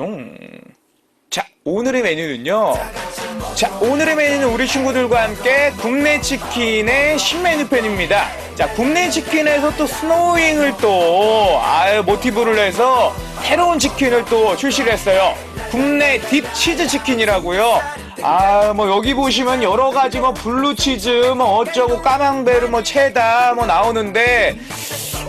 슝. 자, 오늘의 메뉴는요. 자, 오늘의 메뉴는 우리 친구들과 함께 국내 치킨의 신메뉴 편입니다. 자, 국내 치킨에서 또 스노잉을 또, 아유, 모티브를 해서 새로운 치킨을 또 출시를 했어요. 국내 딥 치즈 치킨이라고요. 아, 뭐 여기 보시면 여러 가지 뭐 블루 치즈, 뭐 어쩌고 까망베르, 뭐 체다 뭐 나오는데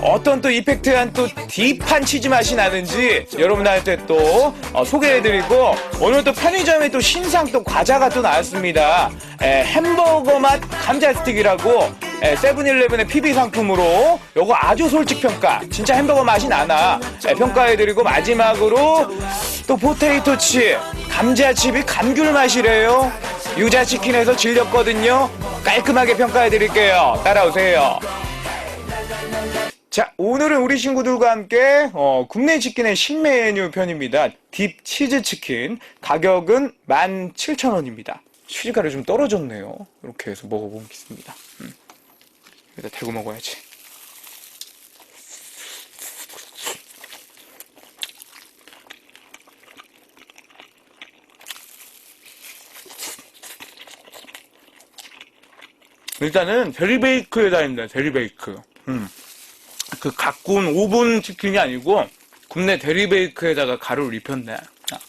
어떤 또 이펙트한 또 딥한 치즈 맛이 나는지 여러분들한테 또 어, 소개해드리고 오늘 또 편의점에 또 신상 또 과자가 또 나왔습니다. 에, 햄버거 맛 감자 스틱이라고 에, 세븐일레븐의 PB 상품으로 요거 아주 솔직 평가 진짜 햄버거 맛이 나나 에, 평가해드리고 마지막으로 또 포테이토 칩 감자칩이 감귤 맛이래요. 유자치킨에서 질렸거든요. 깔끔하게 평가해드릴게요. 따라오세요. 자, 오늘은 우리 친구들과 함께 어, 국내 치킨의 신메뉴 편입니다. 딥 치즈 치킨. 가격은 17,000원입니다. 치즈가루 좀 떨어졌네요. 이렇게 해서 먹어보겠습니다. 음. 여기다 대고 먹어야지. 일단은 데리베이크에다 입니다. 데리베이크. 음. 그온 오븐 치킨이 아니고 국내 데리베이크에다가 가루를 입혔네. 자.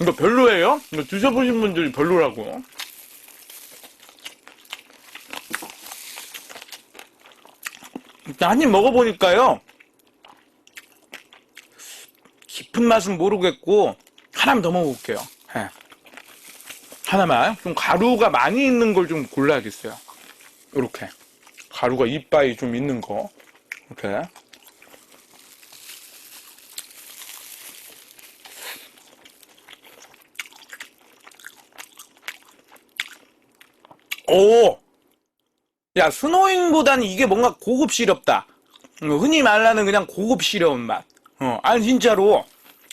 이거 별로예요? 이거 드셔보신 분들이 별로라고. 일단 한 입 먹어보니까요. 깊은 맛은 모르겠고 하나만 더 먹어볼게요. 예. 하나만 좀 가루가 많이 있는 걸 좀 골라야겠어요. 이렇게 가루가 이빠이 좀 있는 거 이렇게 오! 야, 스노잉보다는 이게 뭔가 고급 시럽다. 어, 흔히 말하는 그냥 고급 시러운 맛. 어, 아니, 진짜로.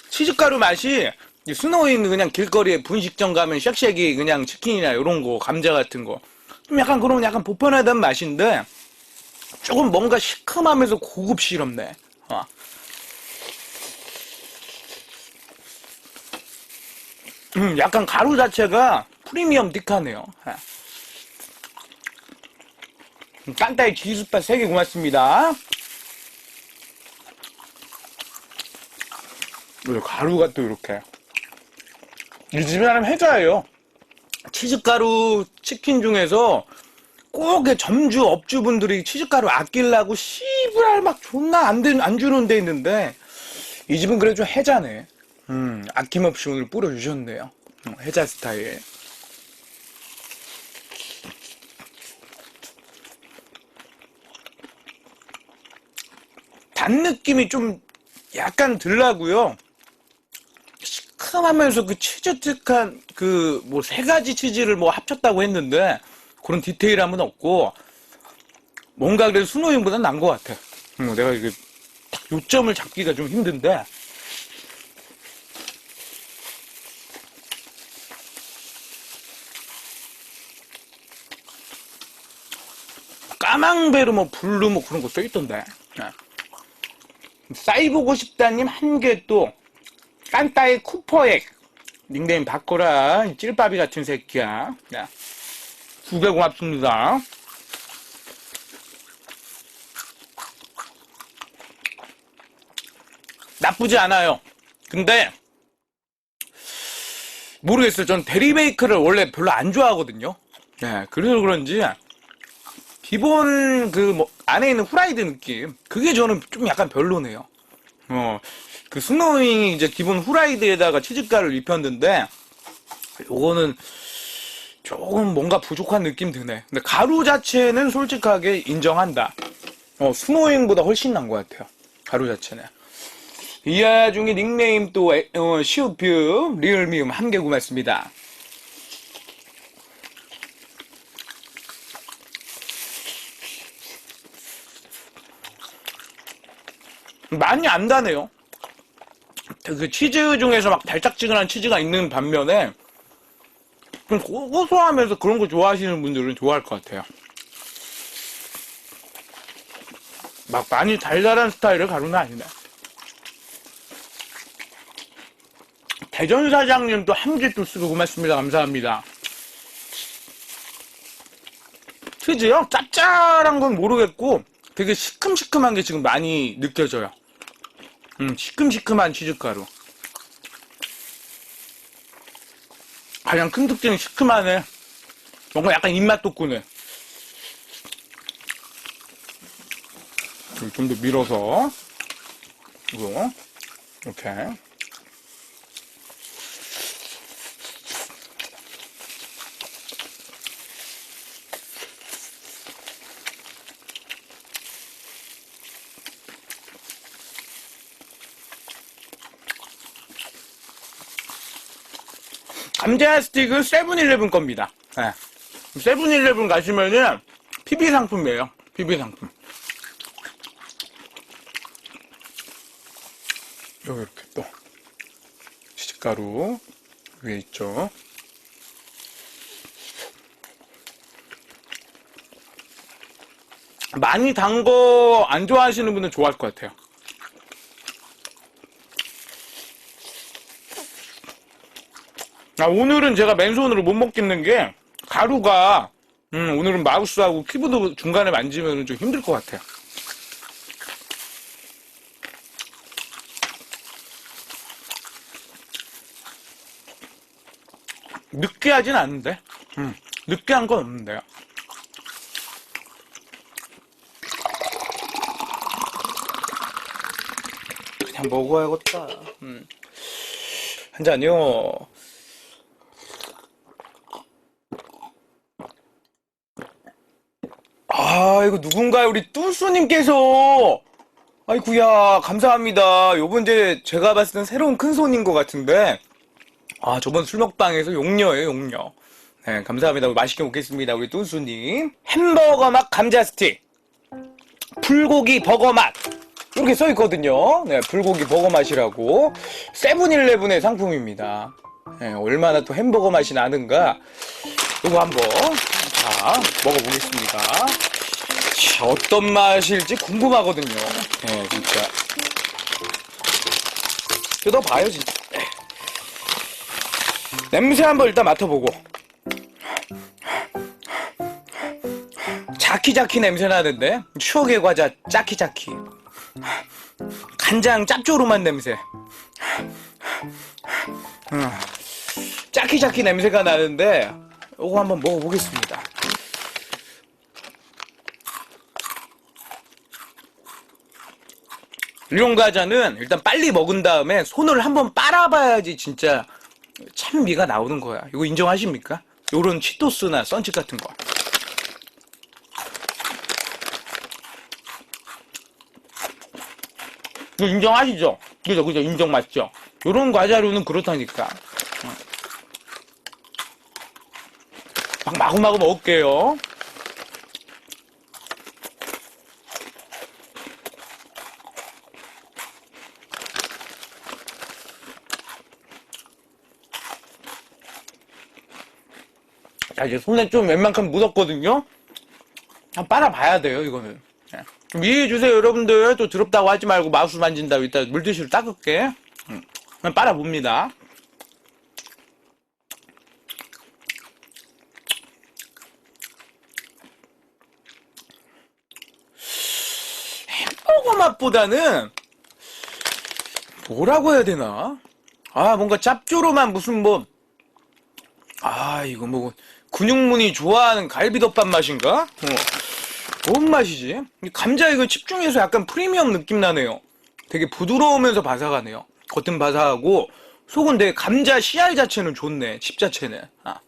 치즈가루 맛이 이 스노잉 그냥 길거리에 분식점 가면 쉑쉑이 그냥 치킨이나 이런 거 감자 같은 거 좀 약간 그런 약간 보편하단 맛인데 조금 뭔가 시큼하면서 고급 시럽네. 어. 음, 약간 가루 자체가 프리미엄 딕하네요. 예. 음, 깐따이 기수파 3개 고맙습니다. 가루가 또 이렇게. 이 집에 하면 해자예요. 치즈가루 치킨 중에서 꼭 점주 업주분들이 치즈가루 아끼려고 씨부랄 막 존나 안, 되, 안 주는 데 있는데 이 집은 그래도 좀 해자네. 음, 아낌없이 오늘 뿌려주셨네요. 음, 해자 스타일. 단 느낌이 좀 약간 들라고요. 시큼하면서 그 치즈특한 그 뭐 세 가지 치즈를 뭐 합쳤다고 했는데 그런 디테일함은 없고 뭔가 그래도 스노잉보다 나은 것 같아. 음, 내가 이게 딱 요점을 잡기가 좀 힘든데 까망베르 뭐 블루 뭐 그런 거 써있던데. 네. 싸이보고 싶다님 한 개 또 깐따의 쿠퍼액 닉네임 바꿔라. 이 찔바비 같은 새끼야. 야, 두 개 고맙습니다. 나쁘지 않아요. 근데 모르겠어요. 전 데리베이크를 원래 별로 안 좋아하거든요. 네, 그래서 그런지 기본 그 뭐 안에 있는 후라이드 느낌 그게 저는 좀 약간 별로네요. 어, 그 스노잉이 이제 기본 후라이드에다가 치즈가루를 입혔는데, 요거는 조금 뭔가 부족한 느낌 드네. 근데 가루 자체는 솔직하게 인정한다. 어, 스노잉보다 훨씬 난 것 같아요. 가루 자체는. 이 와중에 닉네임 또, 에, 어, 시우뷰, 리얼미움 한개 고맙습니다. 많이 안 다네요. 그 치즈 중에서 막 달짝지근한 치즈가 있는 반면에 고소하면서 그런 거 좋아하시는 분들은 좋아할 것 같아요. 막 많이 달달한 스타일의 가루는 아니네. 대전 사장님 또 함지도 쓰고 고맙습니다. 감사합니다. 치즈요? 짭짤한 건 모르겠고 되게 시큼시큼한 게 지금 많이 느껴져요. 음, 시큼시큼한 치즈가루. 가장 큰 특징은 시큼하네. 뭔가 약간 입맛 돋구네. 좀 더 밀어서 이거 이렇게 감자 스틱은 세븐일레븐 겁니다. 네. 세븐일레븐 가시면은 PB 상품이에요. PB 상품. 여기 이렇게 또 치즈가루 위에 있죠. 많이 단 거 안 좋아하시는 분은 좋아할 것 같아요. 아, 오늘은 제가 맨손으로 못 먹겠는 게 가루가 음, 오늘은 마우스하고 키보드 중간에 만지면 좀 힘들 것 같아요. 느끼하진 않은데, 음, 느끼한 건 없는데요. 그냥 먹어야겠다. 음. 한 잔요. 아, 이거 누군가요? 우리 뚜수님께서. 아이구야, 감사합니다. 요번 제 제가 봤을 땐 새로운 큰 손인 것 같은데. 아, 저번 술 먹방에서 용녀예요, 용녀. 네, 감사합니다. 맛있게 먹겠습니다. 우리 뚜수님. 햄버거 맛 감자 스틱. 불고기 버거 맛. 이렇게 써 있거든요. 네, 불고기 버거 맛이라고. 세븐일레븐의 상품입니다. 네, 얼마나 또 햄버거 맛이 나는가. 이거 한번 자 먹어보겠습니다. 자, 어떤 맛일지 궁금하거든요. 네, 진짜. 뜯어봐요, 진짜. 네. 냄새 한번 일단 맡아보고. 자키자키 냄새 나는데? 추억의 과자 짜키자키. 간장 짭조름한 냄새. 음, 짜키자키 냄새가 나는데, 이거 한번 먹어보겠습니다. 이런 과자는 일단 빨리 먹은 다음에 손을 한번 빨아봐야지 진짜 찬미가 나오는 거야. 이거 인정하십니까? 요런 치토스나 썬칩 같은 거. 인정하시죠? 그죠, 그죠, 인정 맞죠? 요런 과자류는 그렇다니까. 막 마구마구 먹을게요. 자, 이제 손에 좀 웬만큼 묻었거든요? 한번 빨아봐야 돼요, 이거는. 예. 좀 이해해주세요, 여러분들. 또 더럽다고 하지 말고 마우스 만진다고 이따 물티슈로 닦을게. 음. 빨아봅니다. 햄버거 맛보다는 뭐라고 해야 되나? 아, 뭔가 짭조름한 무슨 뭐, 아, 이거 뭐, 근육문이 좋아하는 갈비덮밥 맛인가? 어. 뭔 맛이지? 이 감자 이거 집중해서 약간 프리미엄 느낌 나네요. 되게 부드러우면서 바삭하네요. 겉은 바삭하고, 속은 되게 감자 씨알 자체는 좋네. 칩 자체는. 아.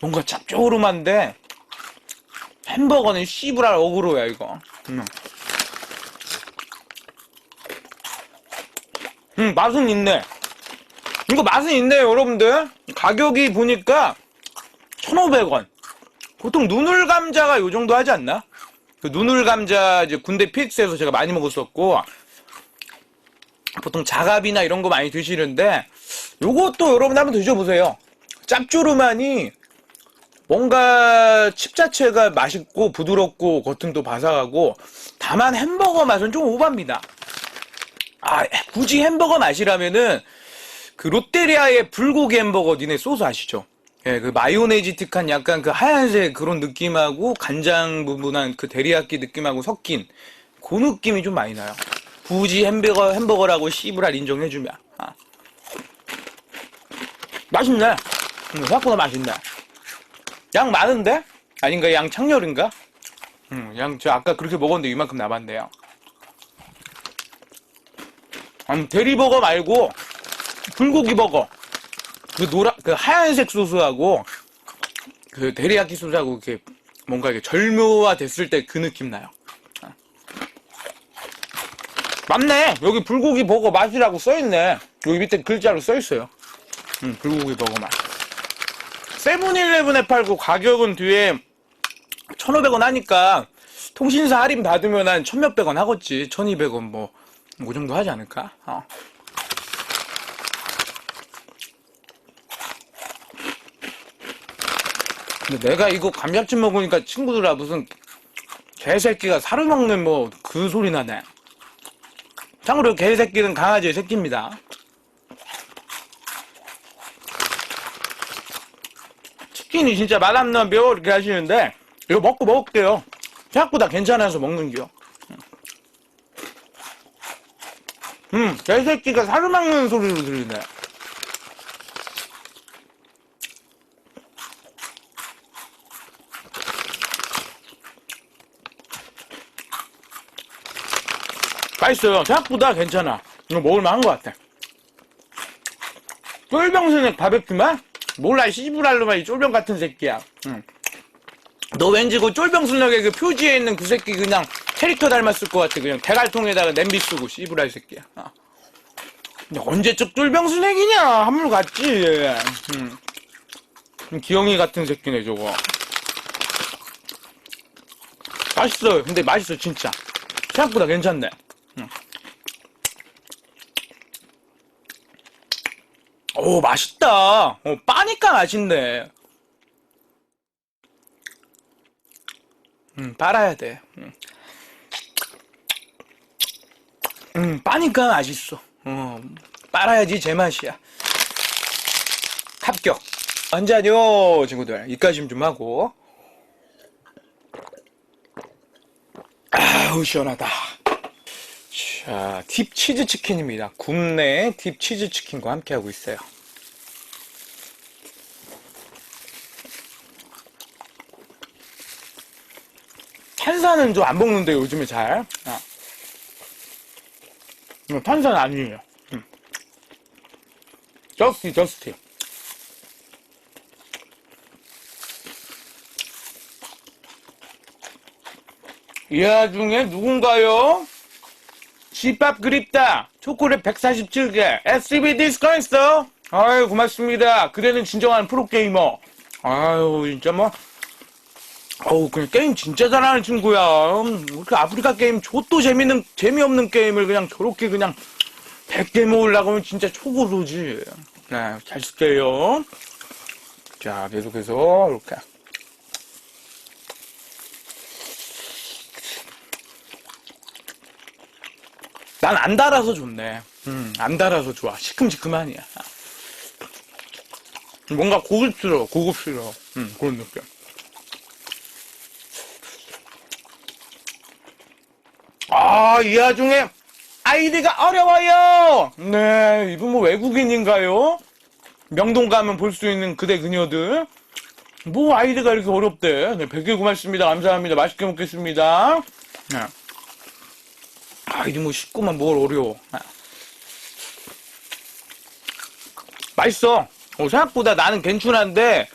뭔가 짭조름한데, 햄버거는 씨부랄 어그로야, 이거. 음. 음, 맛은 있네. 이거 맛은 있네요, 여러분들. 가격이 보니까 1,500원. 보통 눈울 감자가 요 정도 하지 않나? 그 눈울 감자 이제 군대 PX에서 제가 많이 먹었었고 보통 자갑이나 이런 거 많이 드시는데 요것도 여러분 한번 드셔보세요. 짭조름하니 뭔가 칩 자체가 맛있고 부드럽고 겉은 또 바삭하고 다만 햄버거 맛은 좀 오버입니다. 아, 굳이 햄버거 맛이라면은 그 롯데리아의 불고기 햄버거 니네 소스 아시죠? 예, 그 마요네즈틱한 약간 그 하얀색 그런 느낌하고 간장 부분한 그 데리야끼 느낌하고 섞인 그 느낌이 좀 많이 나요. 굳이 햄버거 햄버거라고 씨부랄 인정해주면 아. 맛있네. 음, 생각보다 맛있네. 양 많은데? 아닌가? 양 창렬인가? 음, 양 저 아까 그렇게 먹었는데 이만큼 남았네요. 음, 대리버거 말고 불고기 버거. 그 노라 그 하얀색 소스하고 그 데리야끼 소스하고 이렇게 뭔가 이게 절묘화 됐을 때 그 느낌 나요. 아. 맞네. 여기 불고기 버거 맛이라고 써 있네. 여기 밑에 글자로 써 있어요. 음, 불고기 버거 맛. 세븐일레븐에 팔고 가격은 뒤에 1,500원 하니까 통신사 할인 받으면 한 천몇백 원 하겠지. 1,200원 뭐, 그 정도 하지 않을까? 어. 근데 내가 이거 감자찜 먹으니까 친구들아 무슨 개새끼가 살을 먹는 뭐 그 소리 나네. 참고로 개새끼는 강아지의 새끼입니다. 치킨이 진짜 맛안 나면 매워 이렇게 하시는데 이거 먹고 먹을게요. 생각보다 괜찮아서 먹는겨. 음, 개새끼가 살을 먹는 소리로 들리네. 맛있어요. 생각보다 괜찮아. 이거 먹을만한 것 같아. 쫄병스낵 바베큐만? 몰라, 시부랄로만 이 쫄병 같은 새끼야. 응. 너 왠지 그 쫄병스낵의 그 표지에 있는 그 새끼 그냥 캐릭터 닮았을 것 같아. 그냥 대갈통에다가 냄비 쓰고 씨부랄 새끼야. 어. 언제적 쫄병스낵이냐? 한물 같지. 응. 좀 기영이 같은 새끼네, 저거. 맛있어요. 근데 맛있어, 진짜. 생각보다 괜찮네. 오, 맛있다. 어, 빠니까 맛있네. 음, 빨아야 돼. 음, 음 빠니까 맛있어. 어, 빨아야지 제맛이야. 합격. 한잔요, 친구들. 입가심 좀 하고. 아우, 시원하다. 자, 딥 치즈 치킨입니다. 굽네 딥 치즈 치킨과 함께하고 있어요. 탄산은 좀 안 먹는데 요즘에 잘. 아. 이거 탄산 아니에요. 음. 저스티 저스티. 이 와중에 누군가요? 집밥 그립다. 초콜릿 147개. SCB 있어. 아유, 고맙습니다. 그대는 진정한 프로게이머. 아유, 진짜 뭐. 어우, 그냥 게임 진짜 잘하는 친구야. 음, 이렇게 아프리카 게임 좆도 재밌는, 재미없는 게임을 그냥 저렇게 그냥 100개 모으려고 하면 진짜 초고수지. 네, 잘 쓸게요. 자, 계속해서, 이렇게. 난 안 달아서 좋네. 음, 안 달아서 좋아. 시큼시큼하니야. 뭔가 고급스러워, 고급스러워. 음, 그런 느낌. 아, 이 와중에 아이디가 어려워요! 네, 이분 뭐 외국인인가요? 명동 가면 볼 수 있는 그대 그녀들. 뭐 아이디가 이렇게 어렵대. 네, 100개 고맙습니다. 감사합니다. 맛있게 먹겠습니다. 네. 아이디 뭐 쉽구만 뭘 어려워. 아. 맛있어. 어, 생각보다 나는 괜찮은데,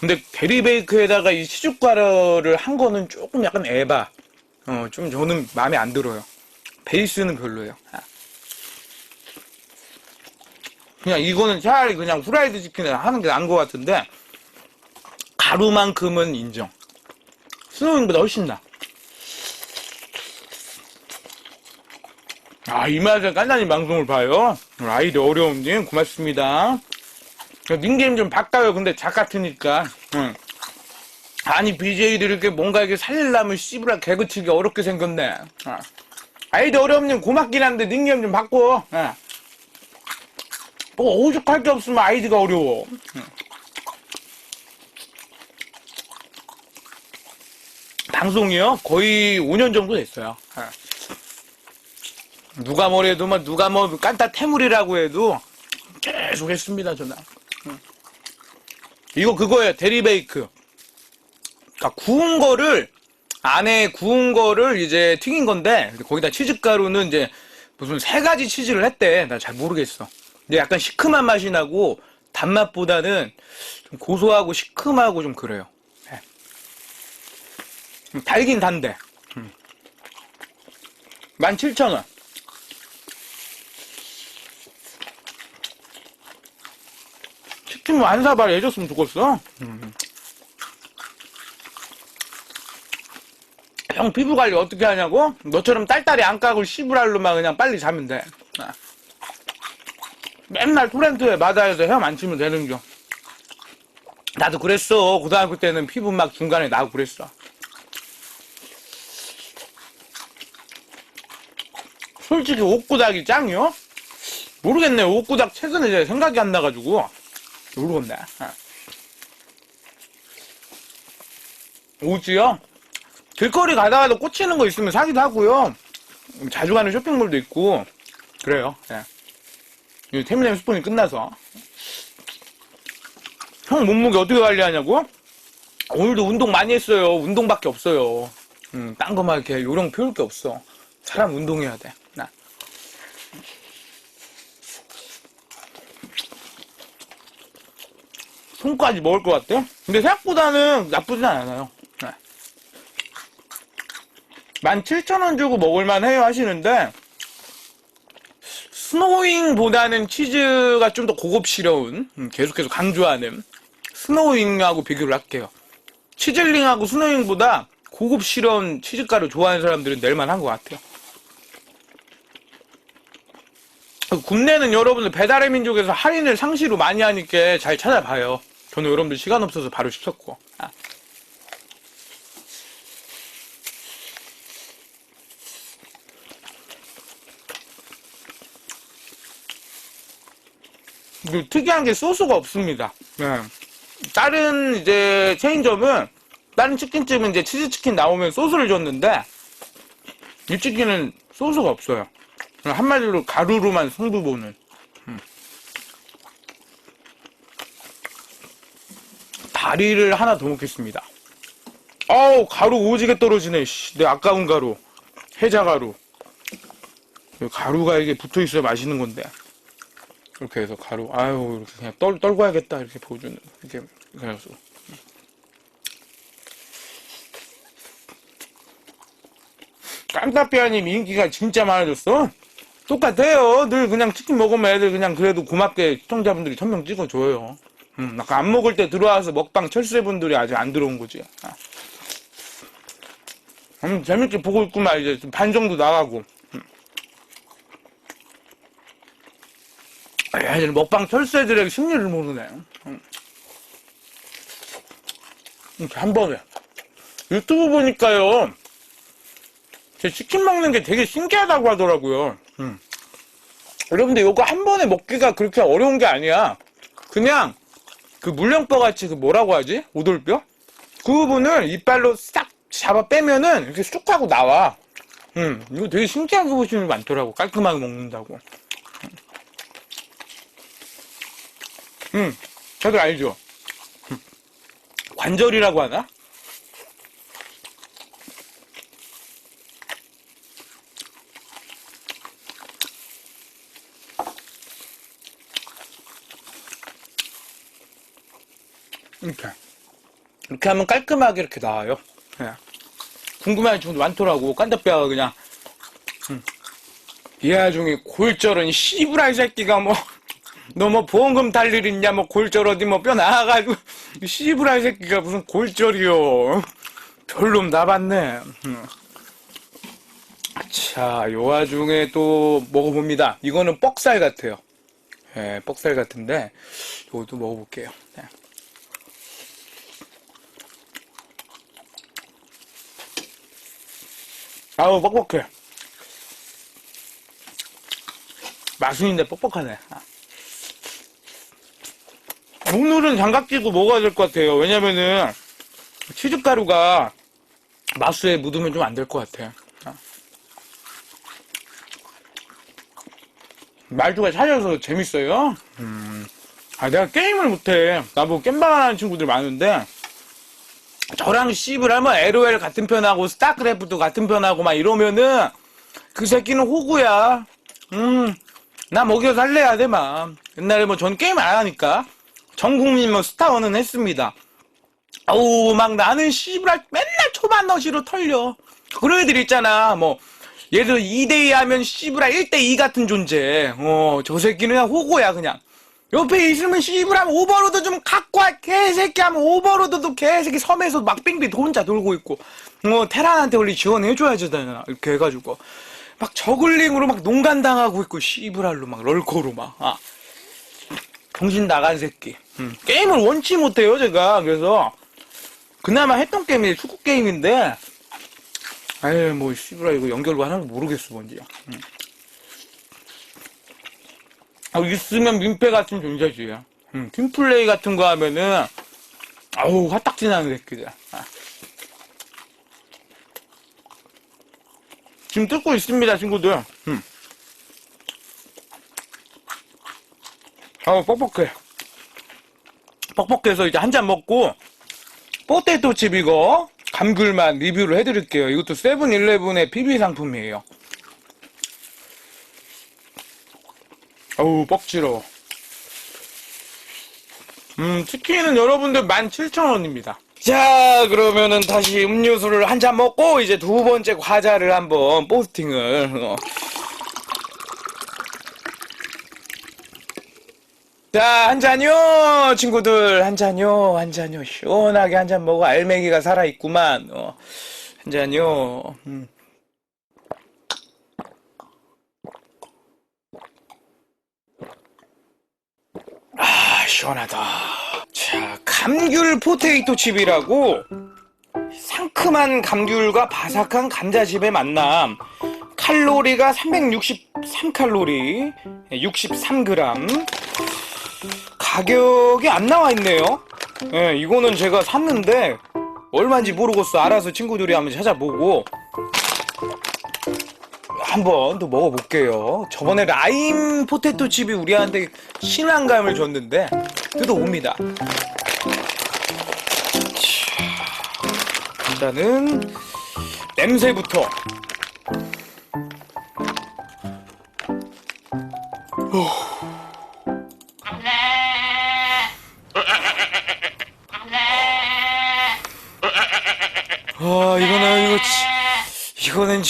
근데 대리베이크에다가 이 시죽가루를 한 거는 조금 약간 에바. 어, 좀 저는 마음에 안 들어요. 베이스는 별로예요. 아. 그냥 이거는 차라리 그냥 후라이드 치킨을 하는 게 나은 것 같은데, 가루만큼은 인정. 스노윙보다 훨씬 나. 아, 이 맛에 깐난이 방송을 봐요. 아이디 어려움님, 고맙습니다. 닌게임 좀 바꿔요. 근데 작 같으니까. 응. 아니 BJ들이 이렇게 뭔가 이렇게 살리려면 씨부라 개그치기 어렵게 생겼네. 어. 아이디 어려움님 고맙긴 한데 닉네임 좀 바꿔. 어. 뭐 오죽할 게 없으면 아이디가 어려워. 응. 방송이요? 거의 5년 정도 됐어요. 어. 누가 뭐래도 뭐 누가 뭐 깐따 태물이라고 해도 계속 했습니다 저는. 응. 이거 그거예요 대리베이크. 그러니까 구운 거를 안에 구운 거를 이제 튀긴 건데 거기다 치즈가루는 이제 무슨 세 가지 치즈를 했대. 나 잘 모르겠어. 근데 약간 시큼한 맛이 나고 단맛보다는 좀 고소하고 시큼하고 좀 그래요. 네. 음, 달긴 단데. 음. 17,000원. 치킨 뭐안 사발 해줬으면 좋겠어. 음. 형 피부 관리 어떻게 하냐고? 너처럼 딸딸이 안 까고 씨부랄로만 그냥 빨리 자면 돼. 아. 맨날 토렌트에 맞아야서 헤엄 안 치면 되는 겨. 나도 그랬어. 고등학교 때는 피부 막 중간에 나고 그랬어. 솔직히 옷구닥이 짱이요? 모르겠네. 옷구닥 최근에 이제 생각이 안 나가지고. 모르겠네. 아. 옷이요? 길거리 가다가도 꽂히는 거 있으면 사기도 하고요. 자주 가는 쇼핑몰도 있고 그래요. 예. 태민의 스폰이 끝나서 형 몸무게 어떻게 관리하냐고? 오늘도 운동 많이 했어요. 운동밖에 없어요. 음, 딴 거만 이렇게 요령 피울 게 없어. 사람 운동해야 돼. 나. 손까지 먹을 것 같아? 근데 생각보다는 나쁘진 않아요. 네. 17,000원 주고 먹을만 해요 하시는데, 스노잉보다는 치즈가 좀 더 고급스러운, 음, 계속해서 강조하는 스노잉하고 비교를 할게요. 치즐링하고 스노잉보다 고급스러운 치즈가루 좋아하는 사람들은 낼만한 것 같아요. 국내는 여러분들 배달의 민족에서 할인을 상시로 많이 하니까 잘 찾아봐요. 저는 여러분들 시간 없어서 바로 시켰고. 특이한 게 소스가 없습니다. 네. 다른 이제 체인점은 다른 치킨집은 이제 치즈치킨 나오면 소스를 줬는데 이 치킨은 소스가 없어요. 한마디로 가루로만 승부 보는. 음. 다리를 하나 더 먹겠습니다. 아우 가루 오지게 떨어지네. 씨, 내 아까운 가루, 해자 가루. 가루가 이게 붙어 있어야 맛있는 건데. 이렇게 해서 가루, 아유 이렇게 그냥 떨 떨궈야겠다 이렇게 보여주는 이렇게 그래서. 깜따삐아님 인기가 진짜 많아졌어. 똑같아요. 늘 그냥 치킨 먹으면 애들 그냥 그래도 고맙게 시청자분들이 천명 찍어줘요. 음, 아까 안 먹을 때 들어와서 먹방 철수분들이 아직 안 들어온 거지. 아. 음, 재밌게 보고 있구만, 이제 반 정도 나가고. 이제 먹방 철수애들에게 심리를 모르네. 음. 한 번에. 유튜브 보니까요. 제 치킨 먹는 게 되게 신기하다고 하더라고요. 음. 여러분들 이거 한 번에 먹기가 그렇게 어려운 게 아니야. 그냥 그 물렁뼈 같이 그 뭐라고 하지? 오돌뼈? 그 부분을 이빨로 싹 잡아 빼면은 이렇게 쑥 하고 나와. 음, 이거 되게 신기하게 보시는 분 많더라고. 깔끔하게 먹는다고. 음, 다들 알죠? 음. 관절이라고 하나? 이렇게. 이렇게 하면 깔끔하게 이렇게 나와요. 예. 궁금해하는 친구도 많더라고. 깐다뼈가 그냥. 음. 이 와중에 골절은 씨부라 이 새끼가 뭐, 너 뭐 보험금 탈 일 있냐? 뭐 골절 어디 뭐 뼈 나가지고. 씨부라 새끼가 무슨 골절이요. 별로 나봤네. 자 요 와중에 또 먹어봅니다. 이거는 뻑살 같아요. 예, 뻑살 같은데 이것도 먹어볼게요. 네. 아우 뻑뻑해. 맛있는데 뻑뻑하네. 아. 오늘은 장갑 끼고 먹어야 될 것 같아요. 왜냐면은, 치즈가루가 마수에 묻으면 좀 안 될 것 같아. 아. 말투가 차려서 재밌어요. 음. 아, 내가 게임을 못해. 나보고 겜방 하는 친구들 많은데, 저랑 씹을 하면 LOL 같은 편하고, 스타크래프트 같은 편하고, 막 이러면은, 그 새끼는 호구야. 음, 나 먹여 살래야 돼, 막. 옛날에 뭐 전 게임 안 하니까. 전 국민 뭐 스타원은 했습니다. 어우, 막 나는 씨발 맨날 초반 너시로 털려. 그런 애들 있잖아. 뭐, 들어 2대2 하면 씨부라 1대2 같은 존재. 어, 저 새끼는 그냥 호구야, 그냥. 옆에 있으면 하면 오버로드 좀 갖고 와, 개새끼 하면 오버로드도 개새끼 섬에서 막 빙빙 혼자 돌고 있고. 어, 테란한테 원래 지원해줘야지, 잖아 이렇게 해가지고. 막 저글링으로 막 농간당하고 있고, 씨부랄로 막 럴코로 막. 아. 정신 나간 새끼. 음, 게임을 원치 못해요, 제가. 그래서. 그나마 했던 게임이 축구 게임인데, 아유, 뭐, 씨부라, 이거 연결고 하나도 모르겠어, 뭔지. 음. 아, 있으면 민폐 같은 존재지. 음, 팀플레이 같은 거 하면은, 아우, 화딱지 나는 새끼들. 아. 지금 뜯고 있습니다, 친구들. 음. 아우, 뻑뻑해. 뻑뻑해서 이제 한 잔 먹고, 포테토 칩 이거 감귤만 리뷰를 해드릴게요. 이것도 세븐일레븐의 PB 상품이에요. 어우 뻑지러. 음 치킨은 여러분들 17,000원입니다. 자 그러면은 다시 음료수를 한 잔 먹고 이제 두 번째 과자를 한번 포스팅을 자, 한 잔요, 친구들. 한 잔요, 한 잔요. 시원하게 한 잔 먹어. 알맹이가 살아있구만. 어, 한 잔요. 음. 아, 시원하다. 자, 감귤 포테이토 칩이라고 상큼한 감귤과 바삭한 감자칩의 만남. 칼로리가 363칼로리, 63g. 가격이 안 나와 있네요. 예, 이거는 제가 샀는데 얼마인지 모르겠어. 알아서 친구들이 한번 찾아보고 한번 또 먹어볼게요. 저번에 라임 포테토 칩이 우리한테 신랑감을 줬는데 뜯어옵니다. 자, 일단은 냄새부터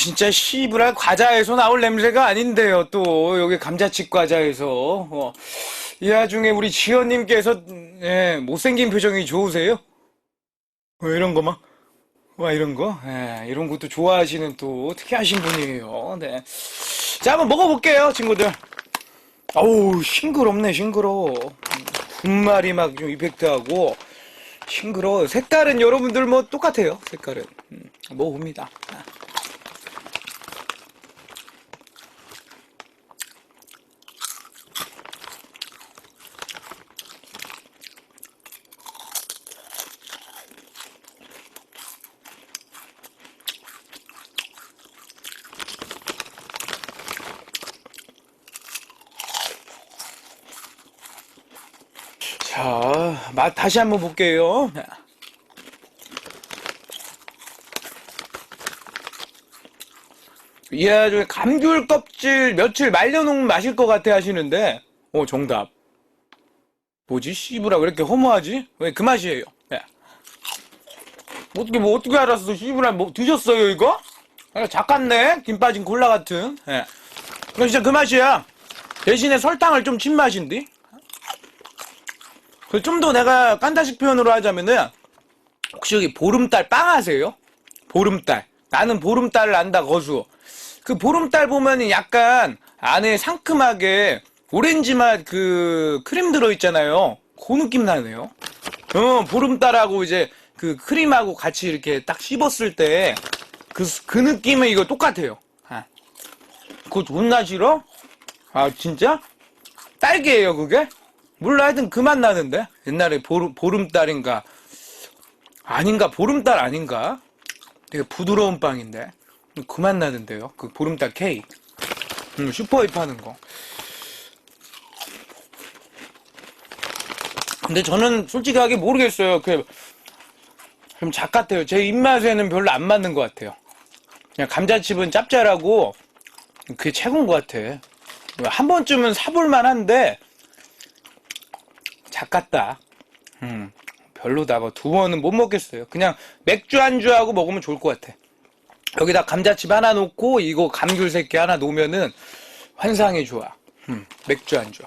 진짜 씨부랄 과자에서 나올 냄새가 아닌데요 또 여기 감자칩 과자에서 어. 이 와중에 우리 지연님께서 음, 예, 못생긴 표정이 좋으세요? 어, 이런 거만 와 이런 거 예, 이런 것도 좋아하시는 또 특이하신 분이에요 네. 자 한번 먹어볼게요 친구들 어우 싱그럽네 싱그러워 분말이 막 좀 이펙트하고 싱그러워. 색깔은 여러분들 뭐 똑같아요. 색깔은. 음, 먹어봅니다. 아. 다시 한번 볼게요. 이 아주 감귤 껍질 며칠 말려놓은 맛일 것 같아 하시는데, 어, 정답. 뭐지? 씨부라 왜 이렇게 허무하지? 왜 그 맛이에요? 예. 어떻게, 뭐, 어떻게 알았어? 씨부라 뭐, 드셨어요, 이거? 아, 작았네? 김 빠진 콜라 같은. 예. 이거 진짜 그 맛이야. 대신에 설탕을 좀 친 맛인데? 그좀더 내가 깐다식 표현으로 하자면은 혹시 여기 보름달 빵 아세요? 보름달. 나는 보름달을 안다 거수. 그 보름달 보면은 약간 안에 상큼하게 오렌지 맛 그 크림 들어 있잖아요. 그 느낌 나네요. 어, 보름달하고 이제 그 크림하고 같이 이렇게 딱 씹었을 때 그 그, 그 느낌은 이거 똑같아요. 아. 그거 존나 싫어? 아, 진짜? 딸기예요 그게? 몰라, 하여튼 그맛 나는데? 옛날에 보름, 보름달인가? 아닌가, 보름달 아닌가? 되게 부드러운 빵인데. 그맛 나는데요. 그 보름달 케이크. 음, 슈퍼에 파는 거. 근데 저는 솔직하게 모르겠어요. 그, 좀 작같아요. 제 입맛에는 별로 안 맞는 것 같아요. 그냥 감자칩은 짭짤하고, 그게 최고인 것 같아. 한 번쯤은 사볼만 한데, 작같다. 음, 별로다. 뭐 두 번은 못 먹겠어요. 그냥 맥주 안주하고 먹으면 좋을 것 같아. 여기다 감자칩 하나 놓고, 이거 감귤 새끼 하나 놓으면은 환상이 좋아. 음, 맥주 안주.